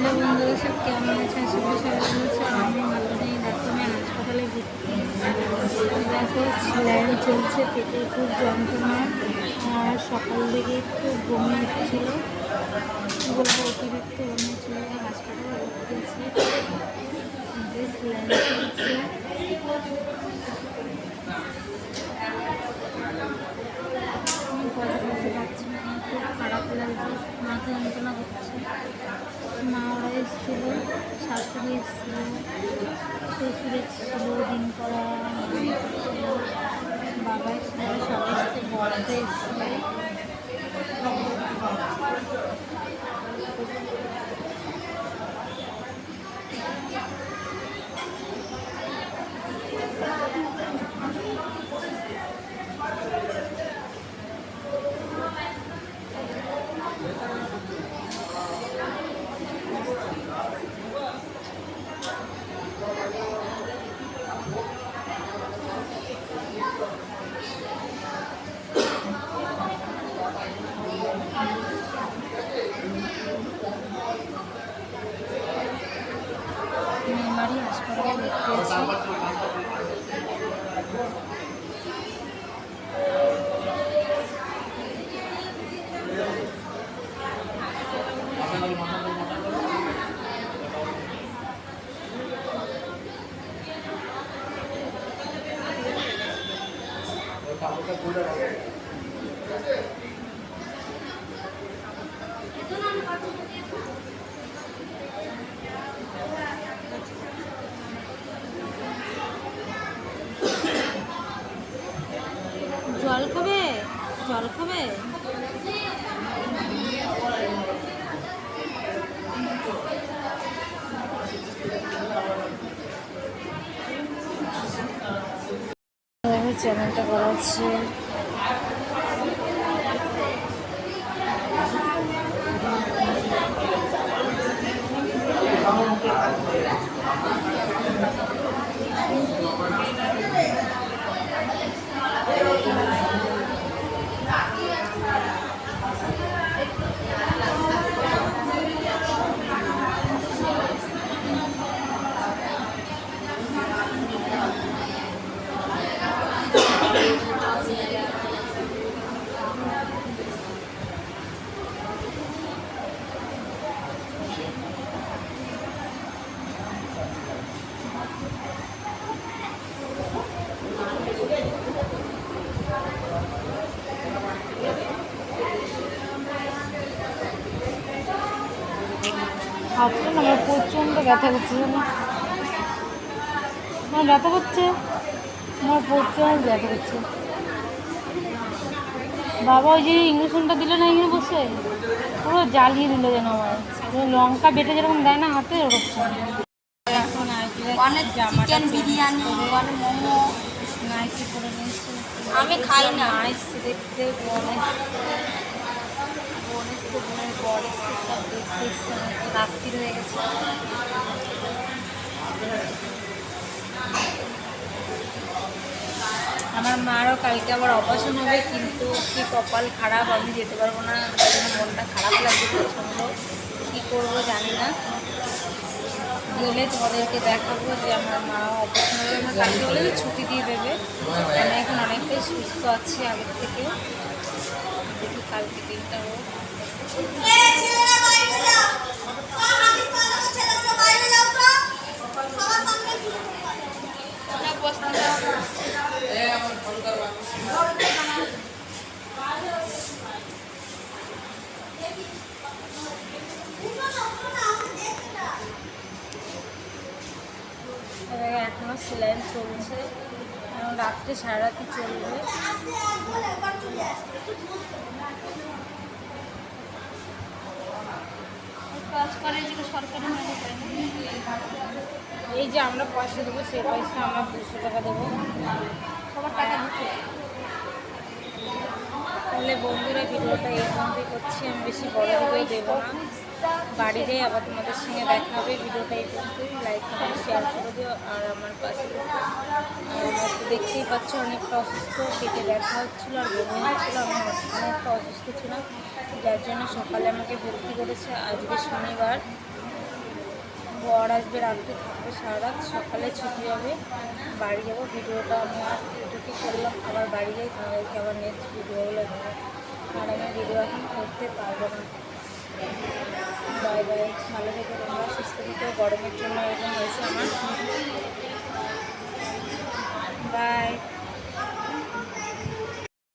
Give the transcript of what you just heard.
Hello বন্ধুরা, সব কেমন আছেন? সবাই সবাই ভালো আছে আমি ভালো নেই। দেখো, আমি হাসপাতালে দেখো স্যালাইন চলছে পেটে খুব যন্ত্রণা। আর সকাল থেকে খুব বমি হচ্ছিল। বলব অতিরিক্ত বমি হচ্ছিল। হাসপাতালে ভর্তি আছি স্যালাইন কথা বলতে পারছি না। খুব খারাপ লাগছে। মাথা যন্ত্রণা হচ্ছে মা ওরা এসেছিল শাশুড়ি এসেছিল শ্বশুর এসেছিল দিন করা বাবা এসেছিল সবাই এসছে বড়তে মেমারি হাসপাতালে ভর্তি আছি জল খাবে জল খাবে? চ্যানেলটা করা হাতটা না আমার প্রচণ্ড ব্যথা করছে আমার ব্যথা করছে আমার প্রচণ্ড ব্যথা করছে। বাবা ওই যে ইঞ্জেকশনটা দিল না এখানে বসে? পুরো জ্বালিয়ে দিল যেন আমার লঙ্কা বেটে যেরকম দেয় না হাতে ওরকম। অনেক চিকেন বিরিয়ানি অনেক মোমো। নাইটি করে আমি খাই না। দেখতে রাত্রি হয়ে গেছে আমার মারও কালকে আবার অপারেশন হবে, কিন্তু কি কপাল খারাপ, আমি যেতে পারব না মনটা খারাপ লাগছে প্রচণ্ড। কী করব জানি না। গেলে তোমাদেরকে দেখাবো যে আমার মা অপারেশন হবে। আমার কালকে বলে ছুটি দিয়ে দেবে। আমি এখন অনেকটাই সুস্থ আছি আগের থেকে। দেখি কালকে দিনটা হোক এখনও সেলাইন চলছে। রাত্রে সারা রাতি চলবে। এই যে আমরা পয়সা দেবো সেই পয়সা আমরা দুশো টাকা দেবো। সবার টাকা দিতে। তাহলে বন্ধুরা ভিডিওটা এই পর্যন্তই করছি। আমি বেশি বড় হয়ে দেবো না। বাড়িতে আবার তোমাদের সঙ্গে দেখা হবে, ভিডিওটা একটু লাইক করে শেয়ার করে দিও, আর আমার পাশে দেখতেই পাচ্ছ অনেকটা অসুস্থ, পেটে ব্যথা হচ্ছিল আর বমি হচ্ছিল আমার অনেকটা অসুস্থ ছিলাম, যার জন্য সকালে আমাকে ভর্তি করেছে। আজকে শনিবার, বর আসবে রাত্রে, থাকবে সারা রাত সকালে ছুটি হবে, বাড়ি যাব, ভিডিওটা আমি আর ইউটিউবে করলাম, আবার বাড়ি যাই, তোমাদেরকে আবার নেক্সট ভিডিওগুলো দেবো। আর আমি ভিডিও এখন করতে পারব না। বাই বাই ভালো থেকে তোমরা সুস্থ থেকে গরমের জন্য এরকম হয়েছে আমার। বাই।